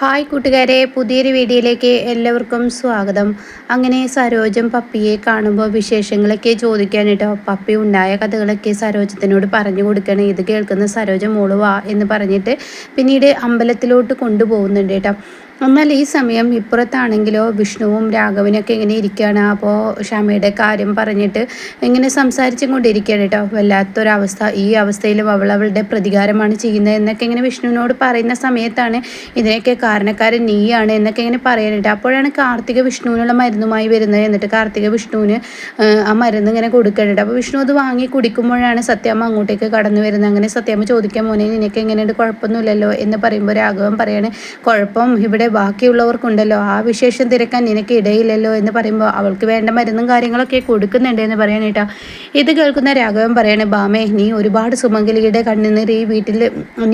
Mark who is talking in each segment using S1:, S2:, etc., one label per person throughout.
S1: Hi കൂട്ടുകാരെ പുതിയൊരു വീഡിയോയിലേക്ക് എല്ലാവർക്കും സ്വാഗതം. അങ്ങനെ സരോജം പപ്പിയെ കാണുമ്പോൾ വിശേഷങ്ങളൊക്കെ ചോദിക്കാൻ കേട്ടോ പപ്പി ഉണ്ടായ കഥകളൊക്കെ സരോജത്തിനോട് പറഞ്ഞു കൊടുക്കണം. ഇത് കേൾക്കുന്ന സരോജം മോളുവാ എന്ന് പറഞ്ഞിട്ട് പിന്നീട് അമ്പലത്തിലോട്ട് കൊണ്ടുപോകുന്നുണ്ട് കേട്ടോ. എന്നാൽ ഈ സമയം ഇപ്പുറത്താണെങ്കിലോ വിഷ്ണുവും രാഘവനൊക്കെ ഇങ്ങനെ ഇരിക്കുകയാണ്. അപ്പോൾ ക്ഷമയുടെ കാര്യം പറഞ്ഞിട്ട് ഇങ്ങനെ സംസാരിച്ചും കൊണ്ടിരിക്കുകയാണ് കേട്ടോ. വല്ലാത്തൊരവസ്ഥ. ഈ അവസ്ഥയിലും അവൾ അവളുടെ പ്രതികാരമാണ് ചെയ്യുന്നത് എന്നൊക്കെ ഇങ്ങനെ വിഷ്ണുവിനോട് പറയുന്ന സമയത്താണ് ഇതിനൊക്കെ കാരണക്കാരൻ നീയാണ് എന്നൊക്കെ ഇങ്ങനെ പറയാനായിട്ട് അപ്പോഴാണ് കാർത്തിക വിഷ്ണുവിനുള്ള മരുന്നുമായി വരുന്നത്. എന്നിട്ട് കാർത്തിക വിഷ്ണുവിന് ആ മരുന്ന് ഇങ്ങനെ കൊടുക്കുന്നുണ്ട് അപ്പോൾ വിഷ്ണു അത് വാങ്ങി കുടിക്കുമ്പോഴാണ് സത്യാമ്മ അങ്ങോട്ടേക്ക് കടന്നു വരുന്നത്. അങ്ങനെ സത്യാമ്മ ചോദിക്കാൻ മോനെ നിനക്ക് എങ്ങനെയുണ്ട്? കുഴപ്പമൊന്നുമില്ലല്ലോ? എന്ന് പറയുമ്പോൾ രാഘവൻ പറയാണ് കുഴപ്പം. ഇവിടെ ബാക്കിയുള്ളവർക്കുണ്ടല്ലോ. ആ വിശേഷം തിരക്കാൻ നിനക്ക് ഇടയില്ലല്ലോ എന്ന് പറയുമ്പോൾ അവൾക്ക് വേണ്ട മരുന്നും കാര്യങ്ങളൊക്കെ കൊടുക്കുന്നുണ്ട് എന്ന് പറയാനേട്ടാ ഇത് കേൾക്കുന്ന രാഘവൻ പറയാണ് ബാമേ നീ ഒരുപാട് സുമംഗലിയുടെ കണ്ണുനീർ ഈ വീട്ടിൽ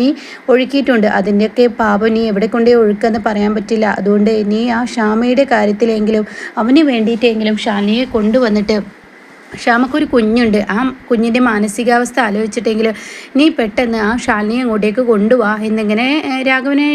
S1: നീ ഒഴുക്കിയിട്ടുണ്ട്. അതിന്റെയൊക്കെ പാപം നീ എവിടെ കൊണ്ടേ ഒഴുക്കെന്ന് പറയാൻ പറ്റില്ല. അതുകൊണ്ട് നീ ആ ഷാമയുടെ കാര്യത്തിലെങ്കിലും അവന് വേണ്ടിയിട്ടെങ്കിലും ഷാനിയെ കൊണ്ടുവന്നിട്ട് ക്ഷാമക്കൊരു കുഞ്ഞുണ്ട്. ആ കുഞ്ഞിന്റെ മാനസികാവസ്ഥ ആലോചിച്ചിട്ടെങ്കിൽ നീ പെട്ടെന്ന് ആ ഷാലിനെ അങ്ങോട്ടേക്ക് കൊണ്ടുപോവാ എന്നിങ്ങനെ രാഘവനെ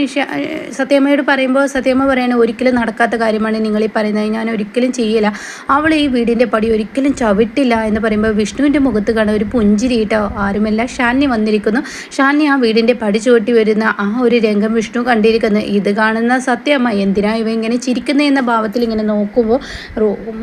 S1: സത്യമ്മയോട് പറയുമ്പോൾ സത്യമ്മ പറയാണ് ഒരിക്കലും നടക്കാത്ത കാര്യമാണ് നിങ്ങൾ ഈ പറയുന്നത്. ഞാൻ ഒരിക്കലും ചെയ്യില്ല. അവൾ ഈ വീടിന്റെ പടി ഒരിക്കലും ചവിട്ടില്ല എന്ന് പറയുമ്പോൾ വിഷ്ണുവിന്റെ മുഖത്ത് കാണാൻ ഒരു പുഞ്ചിരിയിട്ടോ ആരുമല്ല ഷാലിനി വന്നിരിക്കുന്നു. ഷാലിനി ആ വീടിന്റെ പടി ചുവട്ടി വരുന്ന ആ ഒരു രംഗം വിഷ്ണു കണ്ടിരിക്കുന്നു. ഇത് കാണുന്ന സത്യമ്മ എന്തിനാ ഇവ ഇങ്ങനെ ചിരിക്കുന്നത് എന്ന ഭാവത്തിൽ ഇങ്ങനെ നോക്കുമ്പോൾ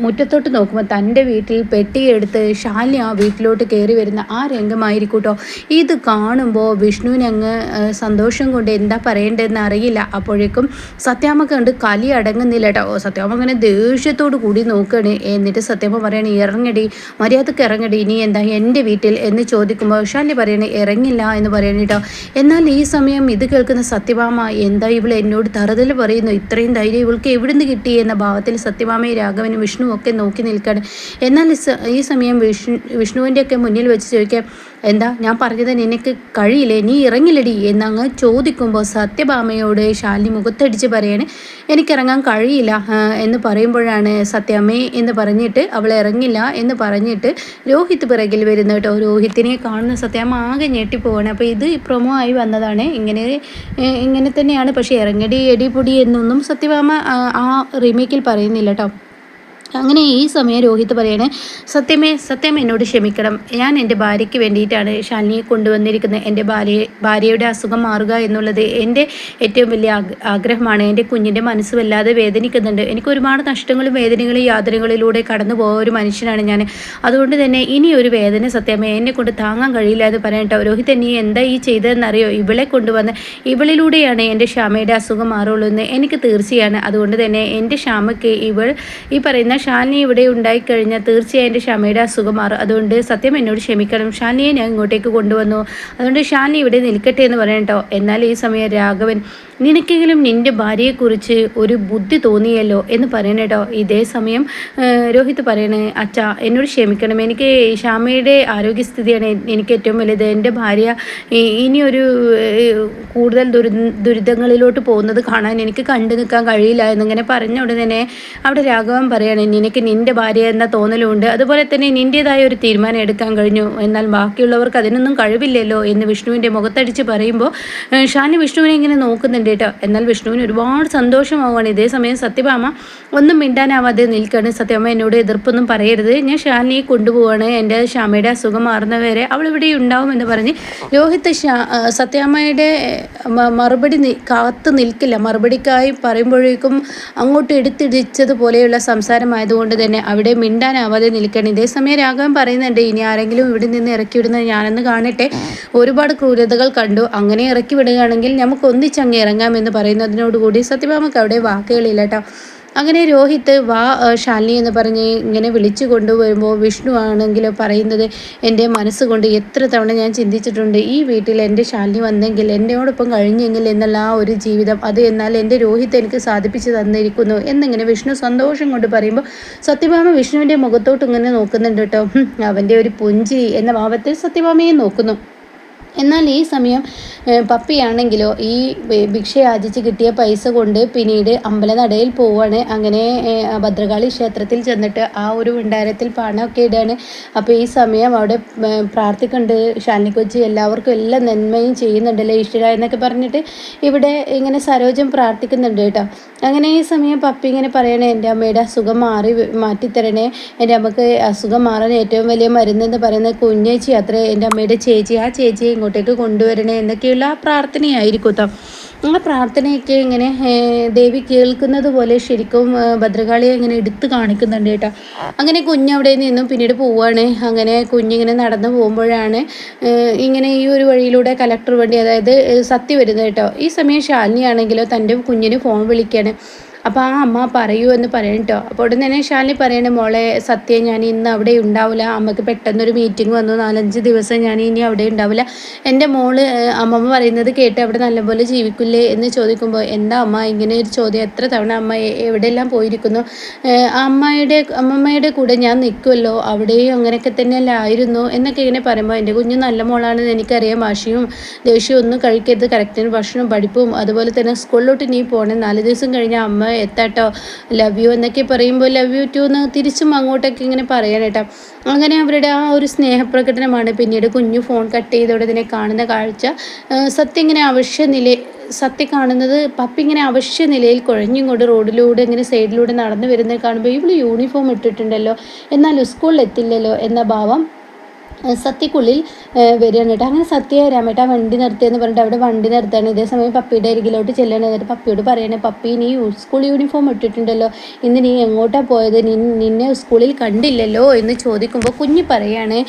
S1: മുറ്റത്തോട്ട് നോക്കുമ്പോൾ തന്റെ വീട്ടിൽ പെട്ടി എടുത്ത് ശാലിനി ആ വീട്ടിലോട്ട് കയറി വരുന്ന ആ രംഗമായിരിക്കൂട്ടോ. ഇത് കാണുമ്പോൾ വിഷ്ണുവിനങ്ങ് സന്തോഷം കൊണ്ട് എന്താ പറയേണ്ടതെന്ന് അറിയില്ല. അപ്പോഴേക്കും സത്യാമ്മ കണ്ട് കലി അടങ്ങുന്നില്ല കേട്ടോ സത്യാമ്മ അങ്ങനെ ദേഷ്യത്തോട് കൂടി നോക്കുകയാണ്. എന്നിട്ട് സത്യാമ്മ പറയണേ ഇറങ്ങടി മര്യാദയ്ക്ക് ഇറങ്ങടി. ഇനി എന്താ എന്റെ വീട്ടിൽ? എന്ന് ചോദിക്കുമ്പോൾ ശാലി പറയണേ ഇറങ്ങില്ല എന്ന് പറയണ കേട്ടോ. എന്നാൽ ഈ സമയം ഇത് കേൾക്കുന്ന സത്യഭാമ എന്താ ഇവൾ എന്നോട് തറുതൽ പറയുന്നു. ഇത്രയും ധൈര്യം ഇവൾക്ക് എവിടുന്ന് കിട്ടി? എന്ന ഭാവത്തിൽ സത്യഭാമയും രാഘവനും വിഷ്ണുവും ഒക്കെ നോക്കി നിൽക്കുകയാണ്. എന്നാൽ സമയം വിഷ്ണു വിഷ്ണുവിന്റെയൊക്കെ മുന്നിൽ വെച്ച് ചോദിക്കാം എന്താ ഞാൻ പറഞ്ഞത് നിനക്ക് കഴിയില്ലേ? നീ ഇറങ്ങില്ലടി? എന്നങ്ങ് ചോദിക്കുമ്പോൾ സത്യഭാമയോട് ശാലിനി മുഖത്തടിച്ച് പറയാണ് എനിക്കിറങ്ങാൻ കഴിയില്ല എന്ന് പറയുമ്പോഴാണ് സത്യാമ്മേ എന്ന് പറഞ്ഞിട്ട് അവൾ ഇറങ്ങില്ല എന്ന് പറഞ്ഞിട്ട് രോഹിത് പിറകിൽ വരുന്ന കേട്ടോ. രോഹിത്തിനെ കാണുന്ന സത്യാമ്മ ആകെ ഞെട്ടിപ്പോവാണ്. അപ്പോൾ ഇത് പ്രൊമോ ആയി വന്നതാണ്. ഇങ്ങനെ ഇങ്ങനെ തന്നെയാണ്. പക്ഷേ ഇറങ്ങടി എടിപൊടി എന്നൊന്നും സത്യഭാമ ആ റീമേക്കിൽ പറയുന്നില്ല കേട്ടോ. അങ്ങനെ ഈ സമയം രോഹിത് പറയണേ സത്യമേ സത്യം എന്നോട് ക്ഷമിക്കണം. ഞാൻ എന്റെ ഭാര്യയ്ക്ക് വേണ്ടിയിട്ടാണ് ഷാലിനിയെ കൊണ്ടുവന്നിരിക്കുന്നത്. എന്റെ ഭാര്യ ഭാര്യയുടെ അസുഖം മാറുക എന്നുള്ളത് എന്റെ ഏറ്റവും വലിയ ആഗ്രഹമാണ്. എന്റെ കുഞ്ഞിന്റെ മനസ്സ് വല്ലാതെ വേദനിക്കുന്നുണ്ട്. എനിക്ക് ഒരുപാട് നഷ്ടങ്ങളും വേദനകളും യാതനകളിലൂടെ കടന്നു പോയ ഒരു മനുഷ്യനാണ് ഞാൻ. അതുകൊണ്ട് തന്നെ ഇനി ഒരു വേദന സത്യമേ എന്നെ കൊണ്ട് താങ്ങാൻ കഴിയില്ല എന്ന് പറയട്ടോ രോഹിത് നീ എന്താ ഈ ചെയ്തതെന്നറിയോ? ഇവളെ കൊണ്ടുവന്ന് ഇവളിലൂടെയാണ് എന്റെ ക്ഷാമയുടെ അസുഖം മാറുള്ളൂ എന്ന് എനിക്ക് തീർച്ചയാണ്. അതുകൊണ്ട് തന്നെ എന്റെ ക്ഷാമയ്ക്ക് ഇവൾ ഈ പറയുന്ന ഷാലിനി ഇവിടെ ഉണ്ടായിക്കഴിഞ്ഞാൽ തീർച്ചയായും എന്റെ ക്ഷമയുടെ അസുഖം മാറും അതുകൊണ്ട് സത്യം എന്നോട് ക്ഷമിക്കണം. ഷാനിയെ ഞാൻ ഇങ്ങോട്ടേക്ക് കൊണ്ടുവന്നു. അതുകൊണ്ട് ഷാലിനി ഇവിടെ നിൽക്കട്ടെ എന്ന് പറയട്ടോ എന്നാൽ ഈ സമയം രാഘവൻ നിനക്കെങ്കിലും നിന്റെ ഭാര്യയെക്കുറിച്ച് ഒരു ബുദ്ധി തോന്നിയല്ലോ? എന്ന് പറയണേട്ടോ ഇതേ സമയം രോഹിത് പറയണേ അച്ഛ എന്നോട് ക്ഷമിക്കണം. എനിക്ക് ഷാമയുടെ ആരോഗ്യസ്ഥിതിയാണ് എനിക്ക് ഏറ്റവും വലുത്. എന്റെ ഭാര്യ ഇനിയൊരു കൂടുതൽ ദുരി ദുരിതങ്ങളിലോട്ട് പോകുന്നത് കാണാൻ എനിക്ക് കണ്ടു നിൽക്കാൻ കഴിയില്ല എന്നിങ്ങനെ പറഞ്ഞ ഉടനെ അവിടെ രാഘവൻ പറയാണ് നിനക്ക് നിന്റെ ഭാര്യ എന്ന തോന്നലുണ്ട്. അതുപോലെ തന്നെ നിന്റേതായ ഒരു തീരുമാനം എടുക്കാൻ കഴിഞ്ഞു. എന്നാൽ ബാക്കിയുള്ളവർക്ക് അതിനൊന്നും കഴിവില്ലല്ലോ എന്ന് വിഷ്ണുവിന്റെ മുഖത്തടിച്ച് പറയുമ്പോൾ ഷാനി വിഷ്ണുവിനെ ഇങ്ങനെ നോക്കുന്നുണ്ട് കേട്ടോ. എന്നാൽ വിഷ്ണുവിന് ഒരുപാട് സന്തോഷമാവുകയാണ്. ഇതേ സമയം സത്യഭാമ ഒന്നും മിണ്ടാനാവാതെ നിൽക്കുകയാണ്. സത്യഭാമ എന്നോട് എതിർപ്പൊന്നും പറയരുത്. ഞാൻ ഷാനിയെ കൊണ്ടുപോവാണ്. എന്റെ ഷാമയുടെ അസുഖം മാറുന്നവരെ അവൾ ഇവിടെ ഉണ്ടാവും എന്ന് പറഞ്ഞ് രോഹിത് സത്യാമ്മയുടെ മറുപടി കാത്തു നിൽക്കില്ല. മറുപടിക്കായി പറയുമ്പോഴേക്കും അങ്ങോട്ട് എടുത്തിടിച്ചതുപോലെയുള്ള സംസാരമായതുകൊണ്ട് തന്നെ അവിടെ മിണ്ടാനാവാതെ നിൽക്കണം. ഇതേ സമയം രാഘവൻ പറയുന്നുണ്ട് ഇനി ആരെങ്കിലും ഇവിടെ നിന്ന് ഇറക്കി വിടുന്നത് ഞാനെന്ന് കാണട്ടെ. ഒരുപാട് ക്രൂരതകൾ കണ്ടു. അങ്ങനെ ഇറക്കി വിടുകയാണെങ്കിൽ നമുക്ക് ഒന്നിച്ചങ്ങ് ഇറങ്ങാമെന്ന് പറയുന്നതിനോടുകൂടി സത്യഭാമക്ക് അവിടെ വാക്കുകളില്ല കേട്ടോ. അങ്ങനെ രോഹിത്ത് വാ ശാലിനി എന്ന് പറഞ്ഞ് ഇങ്ങനെ വിളിച്ചു കൊണ്ടുവരുമ്പോൾ വിഷ്ണു ആണെങ്കിൽ പറയുന്നത് എന്റെ മനസ്സുകൊണ്ട് എത്ര തവണ ഞാൻ ചിന്തിച്ചിട്ടുണ്ട് ഈ വീട്ടിൽ എന്റെ ശാലിനി വന്നെങ്കിൽ എന്നോടൊപ്പം കഴിഞ്ഞെങ്കിൽ എന്നുള്ള ആ ഒരു ജീവിതം അത് എന്നാൽ എന്റെ രോഹിത്ത് എനിക്ക് സാധിപ്പിച്ചു തന്നിരിക്കുന്നു എന്നിങ്ങനെ വിഷ്ണു സന്തോഷം കൊണ്ട് പറയുമ്പോൾ സത്യഭാമ വിഷ്ണുവിന്റെ മുഖത്തോട്ട് ഇങ്ങനെ നോക്കുന്നുണ്ട് കേട്ടോ. അവന്റെ ഒരു പുഞ്ചി എന്ന ഭാവത്തിൽ സത്യഭാമയെ നോക്കുന്നു. എന്നാൽ ഈ സമയം പപ്പിയാണെങ്കിലോ ഈ ഭിക്ഷ യാചിച്ച് കിട്ടിയ പൈസ കൊണ്ട് പിന്നീട് അമ്പലനടയിൽ പോവാണ്. അങ്ങനെ ഭദ്രകാളി ക്ഷേത്രത്തിൽ ചെന്നിട്ട് ആ ഒരു ഭണ്ഡാരത്തിൽ പണമൊക്കെ ഇടുകയാണ് അപ്പോൾ ഈ സമയം അവിടെ പ്രാർത്ഥിക്കുന്നുണ്ട് ഷാനി കൊച്ചി എല്ലാവർക്കും എല്ലാ നന്മയും ചെയ്യുന്നുണ്ടല്ലേ ഈശ്വര എന്നൊക്കെ പറഞ്ഞിട്ട് ഇവിടെ ഇങ്ങനെ സരോജം പ്രാർത്ഥിക്കുന്നുണ്ട് കേട്ടോ. അങ്ങനെ ഈ സമയം പപ്പി ഇങ്ങനെ പറയണേ എന്റെ അമ്മയുടെ അസുഖം മാറി മാറ്റിത്തരണേ. എന്റെ അമ്മയ്ക്ക് അസുഖം മാറാൻ ഏറ്റവും വലിയ മരുന്നെന്ന് പറയുന്നത് കുഞ്ഞേച്ചി അത്രേ. എന്റെ അമ്മയുടെ ചേച്ചി ആ ചേച്ചിയെ ഇങ്ങോട്ടേക്ക് കൊണ്ടുവരണേ എന്നൊക്കെയുള്ള ആ പ്രാർത്ഥനയായിരിക്കും ആ പ്രാർത്ഥനയൊക്കെ ഇങ്ങനെ ദേവി കേൾക്കുന്നത് പോലെ ശരിക്കും ഭദ്രകാളിയെ ഇങ്ങനെ എടുത്ത് കാണിക്കുന്നുണ്ട് കേട്ടോ. അങ്ങനെ കുഞ്ഞവിടെ നിന്നും പിന്നീട് പോവുകയാണ് അങ്ങനെ കുഞ്ഞിങ്ങനെ നടന്നു പോകുമ്പോഴാണ് ഇങ്ങനെ ഈ ഒരു വഴിയിലൂടെ കലക്ടർ വണ്ടി അതായത് സത്യ വരുന്നത് കേട്ടോ. ഈ സമയം ശാലിനിയാണെങ്കിലോ തന്റെ കുഞ്ഞിന് ഫോൺ വിളിക്കുകയാണ് അപ്പോൾ ആ അമ്മ പറയൂ എന്ന് പറയണം കേട്ടോ അപ്പോൾ ഉടൻ തന്നെ ശാലിനി പറയണേ മോളെ സത്യം ഞാൻ ഇന്ന് അവിടെ ഉണ്ടാവില്ല അമ്മയ്ക്ക് പെട്ടെന്നൊരു മീറ്റിംഗ് വന്നു. നാലഞ്ച് ദിവസം ഞാൻ ഇനി അവിടെ ഉണ്ടാവില്ല എന്റെ മോൾ അമ്മമ്മ പറയുന്നത് കേട്ട് അവിടെ നല്ലപോലെ ജീവിക്കില്ലേ? എന്ന് ചോദിക്കുമ്പോൾ എന്താ അമ്മ ഇങ്ങനെ ഒരു ചോദ്യം? എത്ര തവണ അമ്മ എവിടെയെല്ലാം പോയിരിക്കുന്നു? അമ്മയുടെ അമ്മമ്മയുടെ കൂടെ ഞാൻ നിൽക്കുമല്ലോ അവിടെയും അങ്ങനെയൊക്കെ തന്നെയല്ല ആയിരുന്നു എന്നൊക്കെ ഇങ്ങനെ പറയുമ്പോൾ എന്റെ കുഞ്ഞ് നല്ല മോളാണെന്ന് എനിക്കറിയാം. മാഷിയും ദേഷ്യവും ഒന്നും കഴിക്കരുത്. കറക്റ്റിന് ഭക്ഷണവും പഠിപ്പും അതുപോലെ തന്നെ സ്കൂളിലോട്ട് ഇനി പോകണം. നാല് ദിവസം കഴിഞ്ഞാൽ അമ്മ എത്താട്ടോ ലവ് യു എന്നൊക്കെ പറയുമ്പോൾ ലവ് യു ടു എന്ന് തിരിച്ചും അങ്ങോട്ടൊക്കെ ഇങ്ങനെ പറയാനേട്ടോ അങ്ങനെ അവരുടെ ആ ഒരു സ്നേഹപ്രകടനമാണ് പിന്നീട് കുഞ്ഞു ഫോൺ കട്ട് ചെയ്തോടെ ഇതിനെ കാണുന്ന കാഴ്ച. സത്യം ഇങ്ങനെ അവശ്യ നില സത്യം കാണുന്നത് പപ്പി ഇങ്ങനെ അവശ്യ നിലയിൽ കുഴഞ്ഞും കൊണ്ട് റോഡിലൂടെ ഇങ്ങനെ സൈഡിലൂടെ നടന്നു വരുന്നത് കാണുമ്പോൾ ഇവൾ യൂണിഫോം ഇട്ടിട്ടുണ്ടല്ലോ എന്നാൽ സ്കൂളിൽ എത്തില്ലല്ലോ എന്ന ഭാവം സത്യക്കുള്ളിൽ വരികയാണ് കേട്ടോ. അങ്ങനെ സത്യ രാമേട്ട വണ്ടി നിർത്തിയെന്ന് പറഞ്ഞിട്ട് അവിടെ വണ്ടി നിർത്തുകയാണ്. ഇതേ സമയം പപ്പിയുടെ അരികിലോട്ട് ചെല്ലണം എന്നിട്ട് പപ്പിയോട് പറയണേ പപ്പി നീ സ്കൂൾ യൂണിഫോം ഇട്ടിട്ടുണ്ടല്ലോ. ഇന്ന് നീ എങ്ങോട്ടാണ് പോയത്? നിന്നെ സ്കൂളിൽ കണ്ടില്ലല്ലോ? എന്ന് ചോദിക്കുമ്പോൾ കുഞ്ഞ് പറയാണ്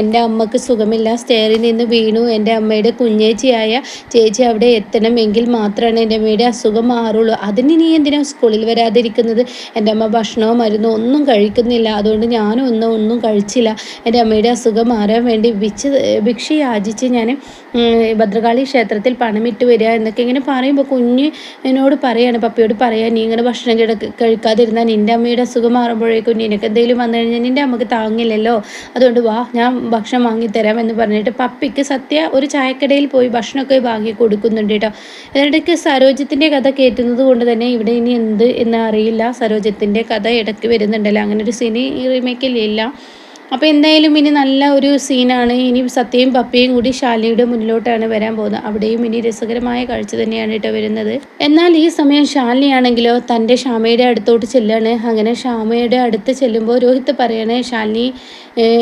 S1: എന്റെ അമ്മയ്ക്ക് സുഖമില്ല. സ്റ്റെയറിൽ നിന്ന് വീണു. എന്റെ അമ്മയുടെ കുഞ്ഞേച്ചിയായ ചേച്ചി അവിടെ എത്തണമെങ്കിൽ മാത്രമാണ് എന്റെ അമ്മയുടെ അസുഖം മാറുള്ളൂ. അതിന് നീ എന്തിനാ സ്കൂളിൽ വരാതിരിക്കുന്നത്? എന്റെ അമ്മ ഭക്ഷണവും മരുന്നോ ഒന്നും കഴിക്കുന്നില്ല. അതുകൊണ്ട് ഞാനും ഒന്നും ഒന്നും കഴിച്ചില്ല. എന്റെ അമ്മയുടെ അസുഖം രോഗം മാറാൻ വേണ്ടി വിച്ച് ഭിക്ഷ യാചിച്ച് ഞാൻ ഭദ്രകാളി ക്ഷേത്രത്തിൽ പണമിട്ട് വരിക എന്നൊക്കെ ഇങ്ങനെ പറയുമ്പോൾ കുഞ്ഞ് എന്നോട് പറയാണ് പപ്പയോട് പറയാൻ നീ ഇങ്ങനെ ഭക്ഷണം കിടക്ക് കഴിക്കാതിരുന്നാൽ നിന്റെ അമ്മയുടെ അസുഖം മാറുമ്പോഴേക്കും നിനക്ക് എന്തെങ്കിലും വന്നു കഴിഞ്ഞാൽ നിന്റെ അമ്മയ്ക്ക് താങ്ങില്ലല്ലോ. അതുകൊണ്ട് വാ ഞാൻ ഭക്ഷണം വാങ്ങിത്തരാം എന്ന് പറഞ്ഞിട്ട് പപ്പിക്ക് സത്യ ഒരു ചായക്കടയിൽ പോയി ഭക്ഷണമൊക്കെ വാങ്ങി കൊടുക്കുന്നുണ്ട് കേട്ടോ. ഇതിനിടയ്ക്ക് സരോജത്തിന്റെ കഥ കയറ്റുന്നത് കൊണ്ട് തന്നെ ഇവിടെ ഇനി എന്ത് എന്ന് അറിയില്ല. സരോജത്തിന്റെ കഥ ഇടയ്ക്ക് വരുന്നുണ്ടല്ലോ. അങ്ങനെ ഒരു സിനി റീമേക്കിലില്ല അപ്പോൾ എന്തായാലും ഇനി നല്ല ഒരു സീനാണ് ഇനി സത്യയും പപ്പയും കൂടി ശാലിയുടെ മുന്നിലോട്ടാണ് വരാൻ പോകുന്നത്. അവിടെയും ഇനി രസകരമായ കാഴ്ച തന്നെയാണ് കേട്ടോ വരുന്നത്. എന്നാൽ ഈ സമയം ശാലിനിയാണെങ്കിലോ തന്റെ ഷാമയുടെ അടുത്തോട്ട് ചെല്ലാണ്. അങ്ങനെ ഷാമയുടെ അടുത്ത് ചെല്ലുമ്പോൾ രോഹിത്ത് പറയണേ ശാലിനി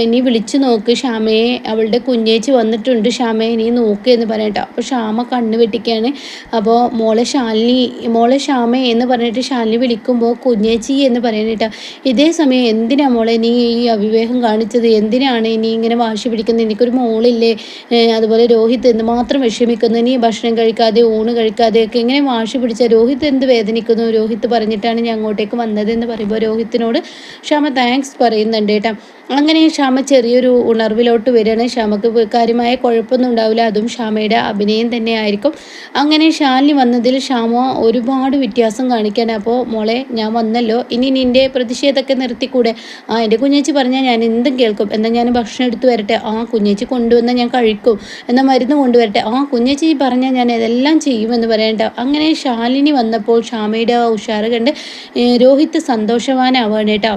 S1: ഇനി വിളിച്ചു നോക്ക്. ഷാമയെ അവളുടെ കുഞ്ഞേച്ചി വന്നിട്ടുണ്ട്. ഷാമയെ നീ നോക്ക് എന്ന് പറയട്ടോ അപ്പോൾ ഷാമ കണ്ണ് വെട്ടിക്കാണ്. അപ്പോൾ മോളെ ശാലിനി മോളെ ഷാമ എന്ന് പറഞ്ഞിട്ട് ശാലിനി വിളിക്കുമ്പോൾ കുഞ്ഞേച്ചി എന്ന് പറയണേട്ടോ ഇതേ സമയം എന്തിനാ മോളെ നീ ഈ അവിവേകം കാണിച്ചത്? എന്തിനാണ് ഇനി ഇങ്ങനെ വാശി പിടിക്കുന്നത്? എനിക്കൊരു മോളില്ലേ? അതുപോലെ രോഹിത് എന്തുമാത്രം വിഷമിക്കുന്നു. ഇനി ഭക്ഷണം കഴിക്കാതെ ഊണ് കഴിക്കാതെ ഒക്കെ ഇങ്ങനെ വാശി പിടിച്ച രോഹിത് എന്ത് വേദനിക്കുന്നു? രോഹിത് പറഞ്ഞിട്ടാണ് ഞാൻ അങ്ങോട്ടേക്ക് വന്നത് എന്ന് പറയുമ്പോൾ രോഹിത്തിനോട് ക്ഷമ താങ്ക്സ് പറയുന്നുണ്ട് കേട്ടോ. അങ്ങനെ ക്ഷമ ചെറിയൊരു ഉണർവിലോട്ട് വരികയാണ്. ക്ഷമക്ക് കാര്യമായ കുഴപ്പമൊന്നും ഉണ്ടാവില്ല. അതും ക്ഷമയുടെ അഭിനയം തന്നെ ആയിരിക്കും. അങ്ങനെ ഷാലിനി വന്നതിൽ ക്ഷമ ഒരുപാട് വ്യത്യാസം കാണിക്കാൻ അപ്പോൾ മോളെ ഞാൻ വന്നല്ലോ. ഇനി നിന്റെ പ്രതിഷേധമൊക്കെ നിർത്തിക്കൂടെ? ആ എന്റെ കുഞ്ഞേച്ചി പറഞ്ഞാൽ ഞാൻ എന്തും കേൾക്കും. എന്നാൽ ഞാൻ ഭക്ഷണം എടുത്തു വരട്ടെ. ആ കുഞ്ഞേച്ചി കൊണ്ടുവന്നാൽ ഞാൻ കഴിക്കും. എന്നാൽ മരുന്ന് കൊണ്ടുവരട്ടെ. ആ കുഞ്ഞേച്ചി പറഞ്ഞാൽ ഞാൻ ഇതെല്ലാം ചെയ്യുമെന്ന് പറയണ്ട അങ്ങനെ ശാലിനി വന്നപ്പോൾ ക്ഷാമയുടെ ഉഷാറ് കണ്ട് രോഹിത്ത് സന്തോഷവാനാവാണ് കേട്ടോ.